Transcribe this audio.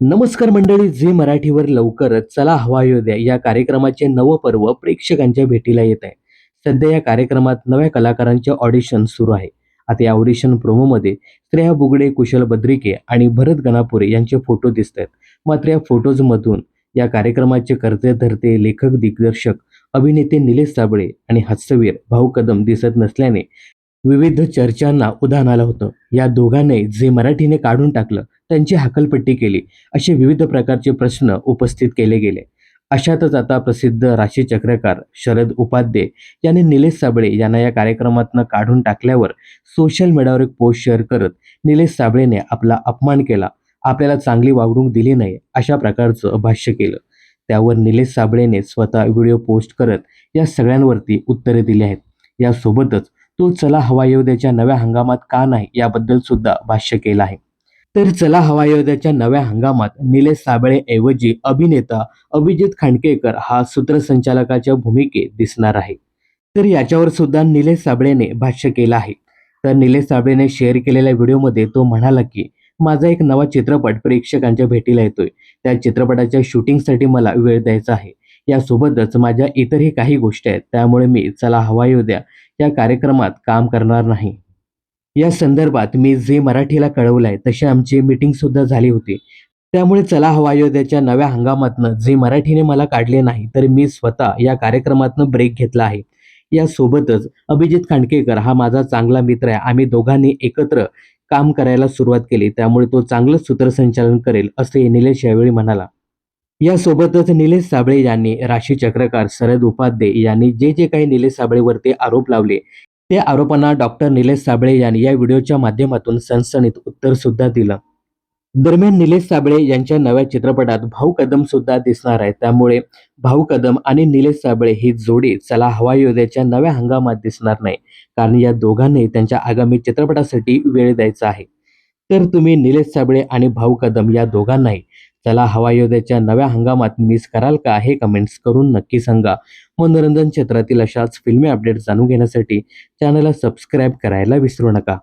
नमस्कार मंडळी झी मराठीवर लवकरच चला हवा येऊ द्या. या कार्यक्रमाचे नवं पर्व प्रेक्षकांच्या भेटीला येत आहे. सध्या या कार्यक्रमात नव्या कलाकारांचे ऑडिशन सुरू आहे. आता या ऑडिशन प्रोमोमध्ये श्रेया बुगडे कुशल बद्रिके आणि भरत गणापुरे यांचे फोटो दिसत आहेत मात्र या फोटोजमधून या कार्यक्रमाचे कर्ते धरते लेखक दिग्दर्शक अभिनेते निलेश साबळे आणि हास्यवीर भाऊ कदम दिसत नसल्याने विविध चर्चांना उधाण आलं होतं. या दोघांनी जे मराठीने काढून टाकलं. त्यांची हकलपट्टी केली. असे विविध प्रकारचे प्रश्न उपस्थित केले गेले. अशातच आता प्रसिद्ध राशीचक्रकार शरद उपाध्ये यांनी निलेश साबळे यांना या कार्यक्रमातनं काढून टाकल्यावर सोशल मीडियावर एक पोस्ट शेअर करत निलेश साबळेने आपला अपमान केला. आपल्याला चांगली वागणूक दिली नाही अशा प्रकारचं भाष्य केलं. त्यावर निलेश साबळेने स्वतः व्हिडिओ पोस्ट करत या सगळ्यांवरती उत्तरे दिली आहेत. यासोबतच तो चला हवा येऊ द्याच्या नव्या हंगामात का नाही याबद्दल सुद्धा भाष्य केलं आहे. तर चला हवा नव्या हंगामात निलेश साबळेऐवजी अभिनेता अभिजित खांडकेकर हा सूत्रसंचालकाच्या भूमिकेत दिसणार आहे. तर याच्यावर सुद्धा निलेश साबळेने भाष्य केलं आहे. तर निलेश साबळेने शेअर केलेल्या व्हिडिओमध्ये तो म्हणाला की माझा एक नवा चित्रपट प्रेक्षकांच्या भेटीला येतोय. त्या चित्रपटाच्या शूटिंगसाठी मला वेळ द्यायचा आहे. यासोबतच माझ्या इतरही काही गोष्टी आहेत. त्यामुळे मी चला हवा येऊ द्या या कार्यक्रमात काम करणार नाही. या संदर्भात मी जे मराठीला कळवलंय तशी आमची मीटिंग सुद्धा झाली होती. त्यामुळे चला हवा अयोध्याच्या नव्या हंगामातनं जे मराठीने मला काढले नाही तर मी स्वतः या कार्यक्रमातनं ब्रेक घेतला आहे. यासोबतच अभिजित खांडकेकर हा माझा चांगला मित्र आहे. आम्ही दोघांनी एकत्र काम करायला सुरुवात केली. त्यामुळे तो चांगलंच सूत्रसंचालन करेल असे निलेश यावेळी म्हणाला. यासोबतच निलेश साबळे यांनी राशी चक्रकार शरद उपाध्ये यांनी जे जे काही निलेश साबळेवरती आरोप लावले ते आरोपांना डॉक्टर निलेश साबळे यांनी या व्हिडिओच्या माध्यमातून सणसणीत उत्तर सुद्धा दिलं. दरम्यान निलेश साबळे यांच्या नव्या चित्रपटात भाऊ कदम सुद्धा दिसणार आहे. त्यामुळे भाऊ कदम आणि निलेश साबळे ही जोडी चला हवा योद्याच्या नव्या हंगामात दिसणार नाही. कारण या दोघांनी त्यांच्या आगामी चित्रपटासाठी वेळ द्यायचा आहे. तर तुम्ही निलेश साबळे आणि भाऊ कदम या दोघांनाही त्याला हवा योद्याच्या नव्या हंगामात मिस कराल का हे कमेंट्स करून नक्की सांगा. मनोरंजन क्षेत्रातील अशाच फिल्मी अपडेट जाणून घेण्यासाठी चॅनलला सबस्क्राईब करायला विसरू नका.